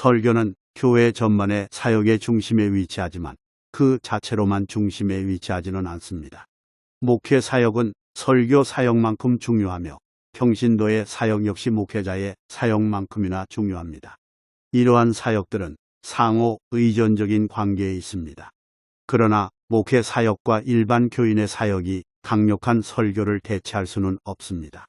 설교는 교회 전반의 사역의 중심에 위치하지만 그 자체로만 중심에 위치하지는 않습니다. 목회 사역은 설교 사역만큼 중요하며 평신도의 사역 역시 목회자의 사역만큼이나 중요합니다. 이러한 사역들은 상호 의존적인 관계에 있습니다. 그러나 목회 사역과 일반 교인의 사역이 강력한 설교를 대체할 수는 없습니다.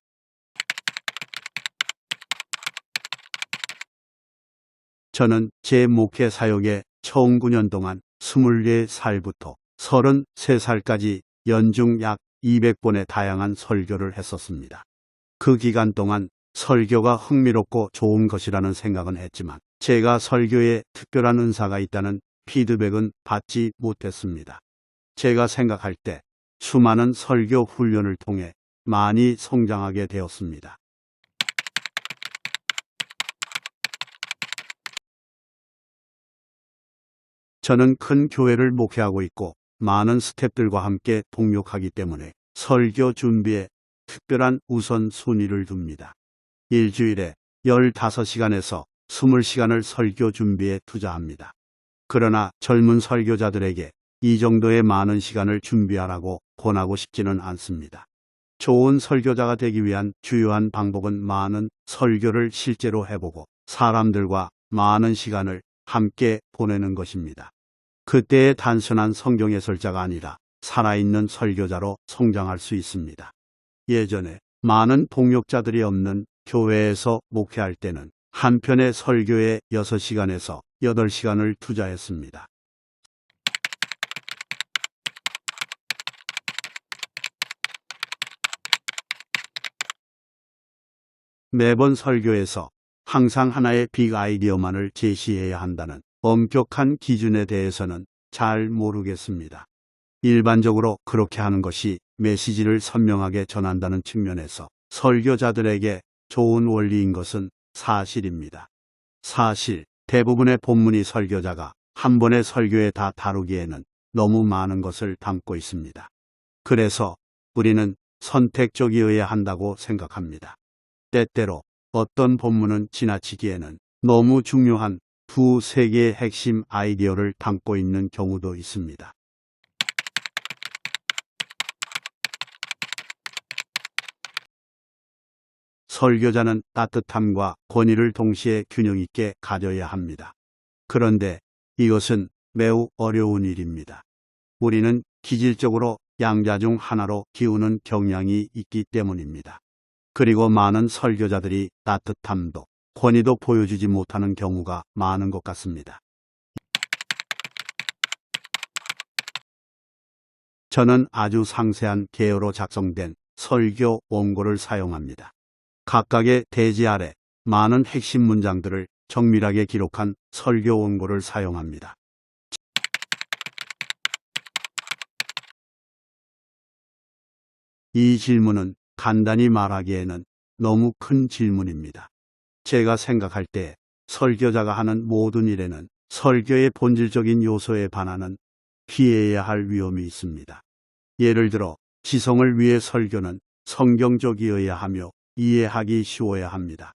저는 제 목회 사역에 처음 9년 동안 24살부터 33살까지 연중 약 200번의 다양한 설교를 했었습니다. 그 기간 동안 설교가 흥미롭고 좋은 것이라는 생각은 했지만 제가 설교에 특별한 은사가 있다는 피드백은 받지 못했습니다. 제가 생각할 때 수많은 설교 훈련을 통해 많이 성장하게 되었습니다. 저는 큰 교회를 목회하고 있고 많은 스탭들과 함께 동력하기 때문에 설교 준비에 특별한 우선순위를 둡니다. 일주일에 15시간에서 20시간을 설교 준비에 투자합니다. 그러나 젊은 설교자들에게 이 정도의 많은 시간을 준비하라고 권하고 싶지는 않습니다. 좋은 설교자가 되기 위한 주요한 방법은 많은 설교를 실제로 해보고 사람들과 많은 시간을 함께 보내는 것입니다. 그때의 단순한 성경 해설자가 아니라 살아있는 설교자로 성장할 수 있습니다. 예전에 많은 동력자들이 없는 교회에서 목회할 때는 한 편의 설교에 6시간에서 8시간을 투자했습니다. 매번 설교에서 항상 하나의 빅 아이디어만을 제시해야 한다는 엄격한 기준에 대해서는 잘 모르겠습니다. 일반적으로 그렇게 하는 것이 메시지를 선명하게 전한다는 측면에서 설교자들에게 좋은 원리인 것은 사실입니다. 사실 대부분의 본문이 설교자가 한 번의 설교에 다 다루기에는 너무 많은 것을 담고 있습니다. 그래서 우리는 선택적이어야 한다고 생각합니다. 때때로 어떤 본문은 지나치기에는 너무 중요한 두 세 개의 핵심 아이디어를 담고 있는 경우도 있습니다. 설교자는 따뜻함과 권위를 동시에 균형 있게 가져야 합니다. 그런데 이것은 매우 어려운 일입니다. 우리는 기질적으로 양자 중 하나로 기우는 경향이 있기 때문입니다. 그리고 많은 설교자들이 따뜻함도 권위도 보여주지 못하는 경우가 많은 것 같습니다. 저는 아주 상세한 개요로 작성된 설교 원고를 사용합니다. 각각의 대지 아래 많은 핵심 문장들을 정밀하게 기록한 설교 원고를 사용합니다. 이 질문은 간단히 말하기에는 너무 큰 질문입니다. 제가 생각할 때 설교자가 하는 모든 일에는 설교의 본질적인 요소에 반하는 피해야 할 위험이 있습니다. 예를 들어 지성을 위해 설교는 성경적이어야 하며 이해하기 쉬워야 합니다.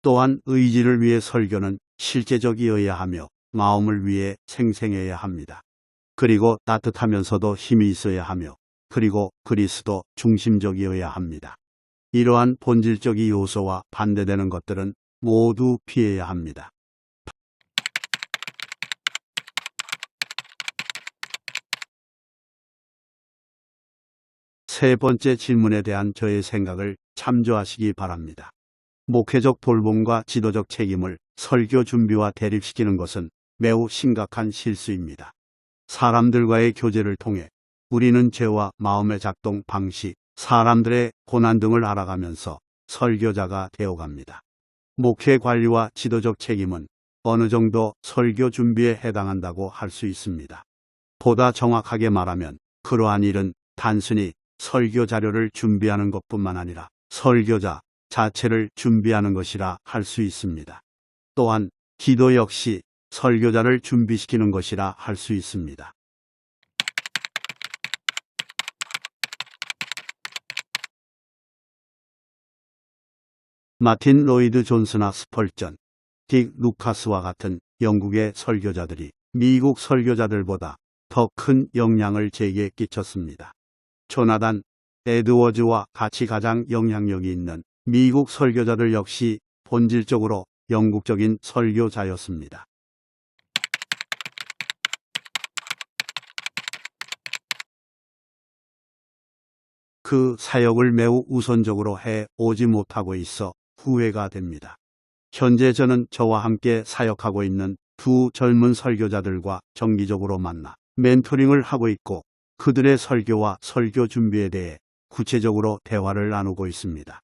또한 의지를 위해 설교는 실제적이어야 하며 마음을 위해 생생해야 합니다. 그리고 따뜻하면서도 힘이 있어야 하며 그리고 그리스도 중심적이어야 합니다. 이러한 본질적인 요소와 반대되는 것들은 모두 피해야 합니다. 세 번째 질문에 대한 저의 생각을 참조하시기 바랍니다. 목회적 돌봄과 지도적 책임을 설교 준비와 대립시키는 것은 매우 심각한 실수입니다. 사람들과의 교제를 통해 우리는 죄와 마음의 작동 방식, 사람들의 고난 등을 알아가면서 설교자가 되어갑니다. 목회 관리와 지도적 책임은 어느 정도 설교 준비에 해당한다고 할 수 있습니다. 보다 정확하게 말하면 그러한 일은 단순히 설교 자료를 준비하는 것뿐만 아니라 설교자 자체를 준비하는 것이라 할 수 있습니다. 또한 기도 역시 설교자를 준비시키는 것이라 할 수 있습니다. 마틴 로이드 존스나 스펄전, 딕 루카스와 같은 영국의 설교자들이 미국 설교자들보다 더 큰 영향을 제게 끼쳤습니다. 조나단 에드워즈와 같이 가장 영향력이 있는 미국 설교자들 역시 본질적으로 영국적인 설교자였습니다. 그 사역을 매우 우선적으로 해 오지 못하고 있어 후회가 됩니다. 현재 저는 저와 함께 사역하고 있는 두 젊은 설교자들과 정기적으로 만나 멘토링을 하고 있고 그들의 설교와 설교 준비에 대해 구체적으로 대화를 나누고 있습니다.